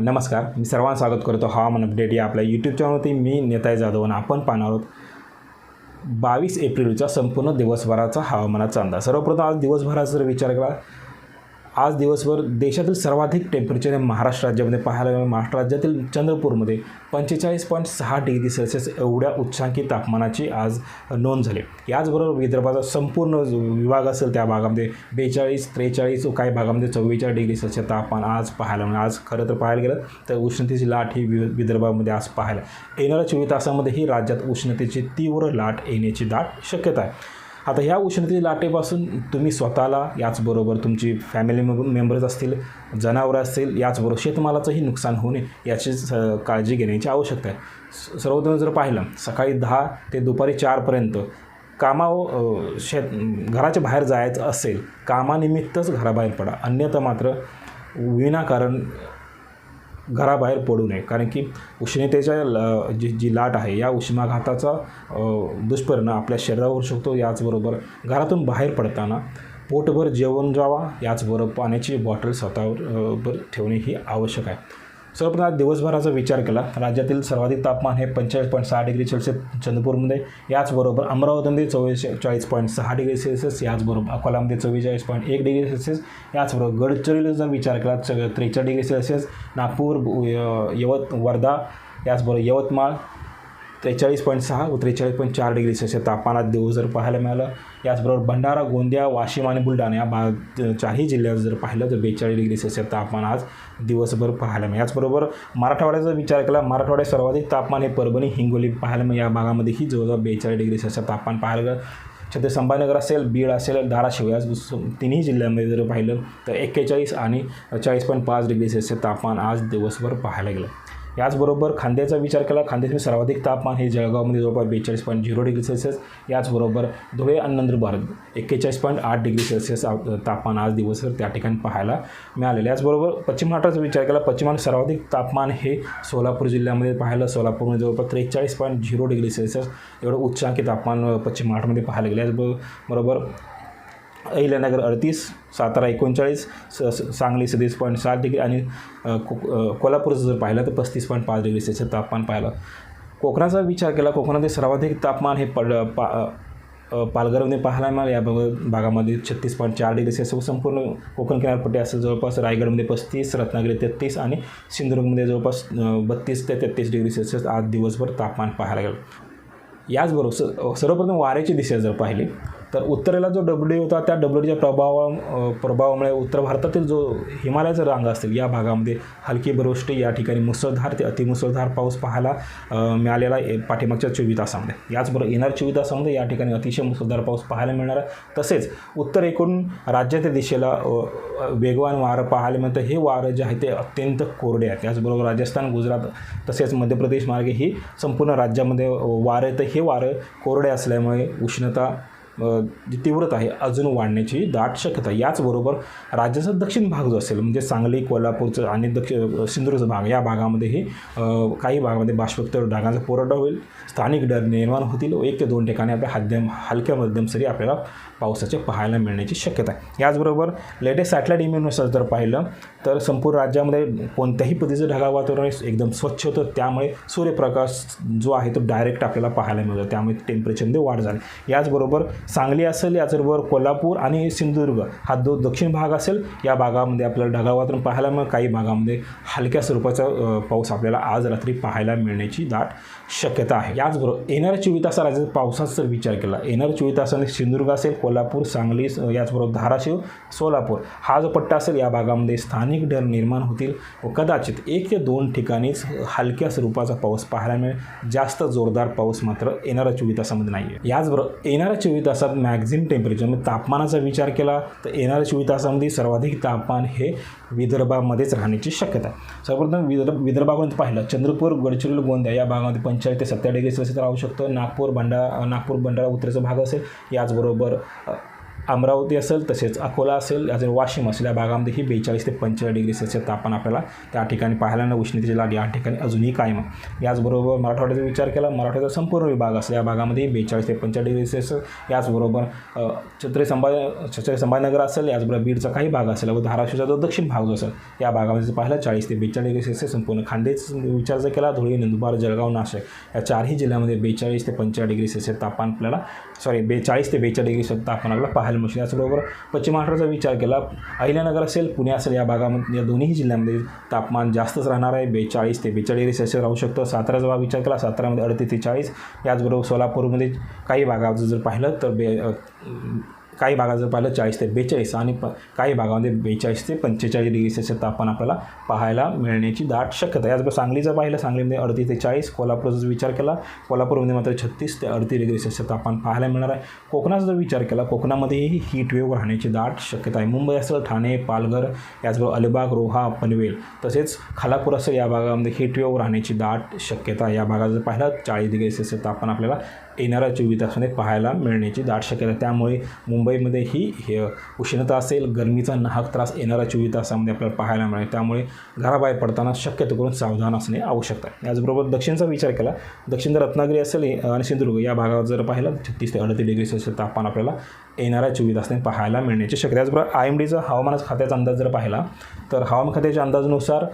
नमस्कार मी सर्वांना स्वागत करतो हवामान अपडेट या आपल्या यूट्यूब चॅनलवरती मी नेताय जाधव आणि आपण पाहणार आहोत बावीस एप्रिलचा संपूर्ण दिवसभराचा हवामानाचा अंदाज. सर्वप्रथम आज दिवसभराचा जर विचार केला आज दिवसभर देशातील सर्वाधिक टेम्परेचर महाराष्ट्र राज्यामध्ये. पाहायला मिळालं महाराष्ट्र राज्यातील चंद्रपूरमध्ये पंचेचाळीस पॉईंट सहा डिग्री सेल्सिअस एवढ्या उच्चांकी तापमानाची आज नोंद झाली. याचबरोबर विदर्भाचा संपूर्ण विभाग असेल त्या भागामध्ये बेचाळीस त्रेचाळीस काही भागामध्ये चव्वेचाळीस डिग्री सेल्सिअस तापमान आज पाहायला मिळालं. आज खरं तर पाहायला गेलं तर उष्णतेची लाट ही वि विदर्भामध्ये आज पाहायला येणाऱ्या चोवीस तासामध्येही राज्यात उष्णतेची तीव्र लाट येण्याची दाट शक्यता आहे. आता ह्या उष्णतेच्या लाटेपासून तुम्ही स्वतःला याचबरोबर तुमची फॅमिली मेंबर्स असतील जनावरं असतील याचबरोबर शेतमालाचंही नुकसान होऊ नये याची स- काळजी घेण्याची आवश्यकता आहे. स- सर्वप्रथम जर पाहिलं सकाळी दहा ते दुपारी चारपर्यंत कामा शेत घराच्या बाहेर जायचं असेल कामानिमित्तच घराबाहेर पडा. अन्यथा मात्र विनाकारण घराबाहेर पडू नये. कारण की उष्णतेच्या ल जी जी लाट आहे या उष्माघाताचा दुष्परिणाम आपल्या शरीरावर होऊ शकतो. याचबरोबर घरातून बाहेर पडताना पोटभर जेवण जावा याचबरोबर पाण्याची बॉटल स्वतःवर बर ठेवणे ही आवश्यक आहे. सर्वप्रथम आज दिवसभराचा विचार केला. राज्यातील सर्वाधिक तापमान हे पंचेचाळीस पॉईंट सहा डिग्री सेल्सिअस चंद्रपूरमध्ये याचबरोबर अमरावतीमध्ये चव्वेचाळीस पॉईंट सहा डिग्री सेल्सिअस याचबरोबर अकोलामध्ये चव्वेचाळीस पॉईंट एक डिग्री सेल्सिअस याचबरोबर गडचिरोलीचा जर विचार केला च त्रेचाळीस डिग्री सेल्सिअस नागपूर य- यवत वर्धा याचबरोबर यवतमाळ त्रेचाळीस पॉईंट सहा व त्रेचाळीस पॉईंट चार डिग्री सेल्सिअस तापमानात दिवस जर पाहायला मिळालं याचबरोबर भंडारा गोंदिया वाशिम आणि बुलढाणा या बा चारही जिल्ह्यात जर पाहिलं तर बेचाळीस डिग्री सेल्सिअस तापमान आज दिवसभर पाहायला मिळेल. याचबरोबर मराठवाड्याचा विचार केला मराठवाड्यात सर्वाधिक तापमान हे परभणी हिंगोली पाहायला मिळेल. या भागामध्येही जवळजवळ बेचाळीस डिग्री सेल्सिअस तापमान पाहायला मिळेल. छत्र संभाजीनगर असेल बीड असेल धाराशिव या तिन्ही जिल्ह्यांमध्ये जर पाहिलं तर एक्केचाळीस आणि चाळीस पॉईंट पाच डिग्री सेल्सिअस तापमान आज दिवसभर पाहायला गेलं. याचबरोबर खांद्याचा विचार केला खांद्याचे सर्वाधिक तापमान हे जळगावमध्ये जवळपास बेचाळीस पॉईंट झिरो डिग्री सेल्सिअस याचबरोबर धुळे आणि नंदुरबार एक्केचाळीस पॉईंट आठ डिग्री सेल्सिअस तापमान आज दिवसभर त्या ठिकाणी पाहायला मिळालेलं याचबरोबर पश्चिम महाराष्ट्राचा विचार केला पश्चिम सर्वाधिक तापमान हे सोलापूर जिल्ह्यामध्ये पाहिलं सोलापूरमध्ये जवळपास त्रेचाळीस पॉईंट झिरो डिग्री सेल्सिअस एवढं उच्चांकी तापमान पश्चिम महाराष्ट्रामध्ये पाहायला गेलं. याचबरोबर अहिल्यानगर अडतीस सातारा एकोणचाळीस स सांगली सदतीस पॉईंट सात डिग्री आणि को कोल्हापूरचं जर पाहिलं तर पस्तीस पॉईंट पाच डिग्री सेल्सिअस तापमान पाहिलं. कोकणाचा विचार केला कोकणातील सर्वाधिक तापमान हे पड पा पालघरमध्ये पाहायला मिळालं. या भागामध्ये छत्तीस पॉईंट चार डिग्री सेल्सिअस संपूर्ण कोकण किनारपट्टी असं जवळपास रायगडमध्ये पस्तीस रत्नागिरी तेहतीस आणि सिंधुदुर्गमध्ये जवळपास बत्तीस ते तेहतीस डिग्री सेल्सिअस आज दिवसभर तापमान पाहायला गेलं. याचबरोबर स सर्वप्रथम वाऱ्याची दिशा जर पाहिली तर उत्तरेला जो डब्ल्यू होता त्या डब्ल्यूच्या प्रभावा प्रभावामुळे उत्तर भारतातील जो हिमालयाचा रांग असतील या भागामध्ये हलकी बरवष्टी या ठिकाणी मुसळधार ते अतिमुसळधार पाऊस पाहायला मिळालेला आहे पाठीमागच्या चोवीस तासामध्ये. याचबरोबर येणार चोवीस तासामध्ये या ठिकाणी अतिशय मुसळधार पाऊस पाहायला मिळणार आहे. तसेच उत्तर एकूण राज्याच्या दिशेला वेगवान वारं पाहायला मिळतं. हे वारं जे आहे ते अत्यंत कोरडे आहे त्याचबरोबर राजस्थान गुजरात तसेच मध्य प्रदेश मार्गे ही संपूर्ण राज्यामध्ये वारं येतं हे वारं कोरडे असल्यामुळे उष्णता जी तीव्रता आहे अजून वाढण्याची दाट शक्यता याचबरोबर राज्याचा दक्षिण भाग जो असेल म्हणजे सांगली कोल्हापूरचं आणि दक्षिण सिंधुदुर्गचा भाग या भागामध्येही काही भागामध्ये बाष्पक्त ढगांचा पुरवठा होईल. स्थानिक डर निर्माण होतील. व एक ते दोन ठिकाणी आपल्या हद्यम हलक्या मध्यम सरी आपल्याला पावसाचे पाहायला मिळण्याची शक्यता आहे. याचबरोबर लेटेस्ट सॅटेलाईट इम्युनुसार जर पाहिलं तर संपूर्ण राज्यामध्ये कोणत्याही पद्धतीचं ढगाळ वातावरण एकदम स्वच्छ होतं. त्यामुळे सूर्यप्रकाश जो आहे तो डायरेक्ट आपल्याला पाहायला मिळतो. त्यामुळे टेम्परेचरमध्ये वाढ झाली. याचबरोबर सांगली असेल याचबरोबर कोल्हापूर आणि सिंधुदुर्ग. हा जो दक्षिण भाग असेल या भागामध्ये आपल्याला ढगाळ वातावरण पाहायला मिळेल. काही भागामध्ये हलक्या स्वरूपाचा पाऊस आपल्याला आज रात्री पाहायला मिळण्याची दाट शक्यता आहे. याचबरोबर येणाऱ्या चोवीस तासा राज्यात पावसाचा जर विचार केला. येणाऱ्या चोवीस तासाने सिंधुदुर्ग असेल कोल्हापूर सांगली याचबरोबर धाराशिव सोलापूर हा जो पट्टा असेल या भागामध्ये स्थानिक ढग निर्माण होतील व कदाचित एक ते दोन ठिकाणीच हलक्या स्वरूपाचा पाऊस पाहायला मिळेल. जास्त जोरदार पाऊस मात्र येणाऱ्या चोवीस तासामध्ये नाही आहे याचबरोबर येणाऱ्या चोवीस तासात मॅक्झिम टेम्परेचर म्हणजे तापमानाचा विचार केला तर येणाऱ्या चोवीस तासामध्ये सर्वाधिक तापमान हे विदर्भामध्येच राहण्याची शक्यता आहे. सर्वप्रथम विदर्भ विदर्भापर्यंत पाहिलं चंद्रपूर गडचिरोली गोंदिया या भागामध्ये पंचेचाळीस ते सत्तर डिग्री सेल्सिअस राहू शकतं. नागपूर भंडारा नागपूर भंडारा उत्तरेचा भाग असेल याचबरोबर अमरावती असेल तसेच अकोला असेल अजून वाशिम असेल या भागामध्ये ही बेचाळीस ते पंचेचाळीस डिग्री सेल्सिअस तापमान आपल्याला त्या ठिकाणी पाहायला ना उष्णतेची लाट या ठिकाणी अजूनही कायम आहे. याचबरोबर मराठवाड्याचा विचार केला मराठवाड्याचा संपूर्ण विभाग असेल या भागामध्ये बेचाळीस ते पंचेचाळीस डिग्री सेल्सिअस. याचबरोबर अ, छत्री संभाजी छत्री संभाजीनगर असेल याचबरोबर बीडचा काही भाग असेल व धाराशिवचा जो दक्षिण भाग जो असेल या भागामध्ये जर पाहिलं चाळीस ते बेचाळीस डिग्री सेल्सिअस संपूर्ण. खांदेच विचार जर केला धुळे नंदुरबार जळगाव नाशिक या चारही जिल्ह्यामध्ये बेचाळीस ते पंचेचाळीस डिग्री सेल्सिअस तापमान आपल्याला सॉरी बेचाळीस ते बेचाळीस डिग्री सेल्सिअस तापमान आपल्याला पाहायला मिळते याचबरोबर पश्चिम महाराष्ट्राचा विचार केला. अहिल्यानगर असेल पुणे असेल या भागामध्ये या दोन्ही जिल्ह्यांमध्ये तापमान जास्तच राहणार आहे. बेचाळीस ते बेचाळीस डिग्री राहू शकतं. साताराचा भाग विचार केला सातारामध्ये अडतीस ते चाळीस. याचबरोबर सोलापूरमध्ये काही भागात जर पाहिलं तर बे काही भागात जर पाहिलं चाळीस ते बेचाळीस आणि प काही भागामध्ये बेचाळीस ते पंचेचाळीस डिग्री सेल्सिअस तापमान आपल्याला पाहायला मिळण्याची दाट शक्यता याचबरोबर याचबरोबर सांगलीचं पाहिलं सांगलीमध्ये अडतीस ते चाळीस कोल्हापूरचा जर विचार केला कोल्हापूरमध्ये मात्र छत्तीस ते अडतीस डिग्री सेल्सिअस तापमान पाहायला मिळणार आहे. कोकणाचा जर विचार केला कोकणामध्येही हीट वेव्ह राहण्याची दाट शक्यता आहे. मुंबई असेल ठाणे पालघर याचबरोबर अलिबाग रोहा पनवेल तसेच खालापूर असेल या भागामध्ये हीट वेव्ह राहण्याची दाट शक्यता या भागात जर पाहिलं चाळीस डिग्री सेल्सिअस तापमान आपल्याला येणाऱ्या चोवीस तासाने पाहायला मिळण्याची दाट शक्यता. त्यामुळे मुंबईमध्ये ही हे उष्णता असेल गरमीचा नाहक त्रास येणाऱ्या चोवीस तासामध्ये आपल्याला पाहायला मिळेल. त्यामुळे घराबाहेर पडताना शक्यतो करून सावधान असणे आवश्यक आहे. याचबरोबर दक्षिणचा विचार केला दक्षिण रत्नागिरी असेल आणि सिंधुदुर्ग या भागावर जर पाहिलं छत्तीस ते अडतीस डिग्री सेल्सिअस तापमान आपल्याला येणाऱ्या चोवीस तासाने पाहायला मिळण्याची शक्यता याचबरोबर आय एम डीचा हवामान खात्याचा अंदाज जर पाहिला तर हवामान खात्याच्या अंदाजानुसार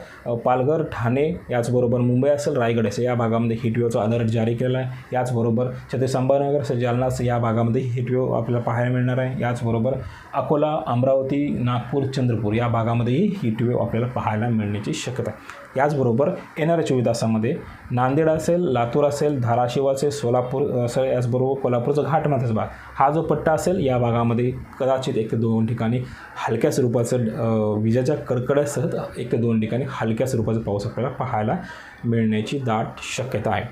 पालघर ठाणे याचबरोबर मुंबई असेल रायगड असेल या भागामध्ये हिटवेवचा अलर्ट जारी केलेला आहे. याचबरोबर छत्र संभाजीनगर जालना या भागामध्ये हिटवेव आपल्याला पाहायला मिळणार आहे. याचबरोबर अकोला अमरावती नागपूर चंद्रपूर या भागामध्येही हिटवेव आपल्याला पाहायला मिळण्याची शक्यता आहे. याचबरोबर येणाऱ्या चोवीस तासामध्ये नांदेड असेल लातूर असेल धाराशिव असेल सोलापूर असेल याचबरोबर कोल्हापूरचा घाटमाथ्याचा भाग. हा जो पट्टा असेल या भागामध्ये कदाचित एक ते दोन ठिकाणी हलक्या स्वरूपाचं विजेच्या कडकड्यासह एक ते दोन ठिकाणी हलक्या स्वरूपाचा पाऊस आपल्याला पाहायला मिळण्याची दाट शक्यता आहे.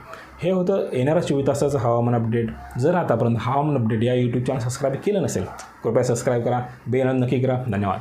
हे होतं येणाऱ्या चोवीस तासाचं हवामान अपडेट जर आतापर्यंत हवामान अपडेट या यूट्यूब चॅनल सबस्क्राईब केलं नसेल कृपया सबस्क्राईब करा. बेल नक्की करा. धन्यवाद.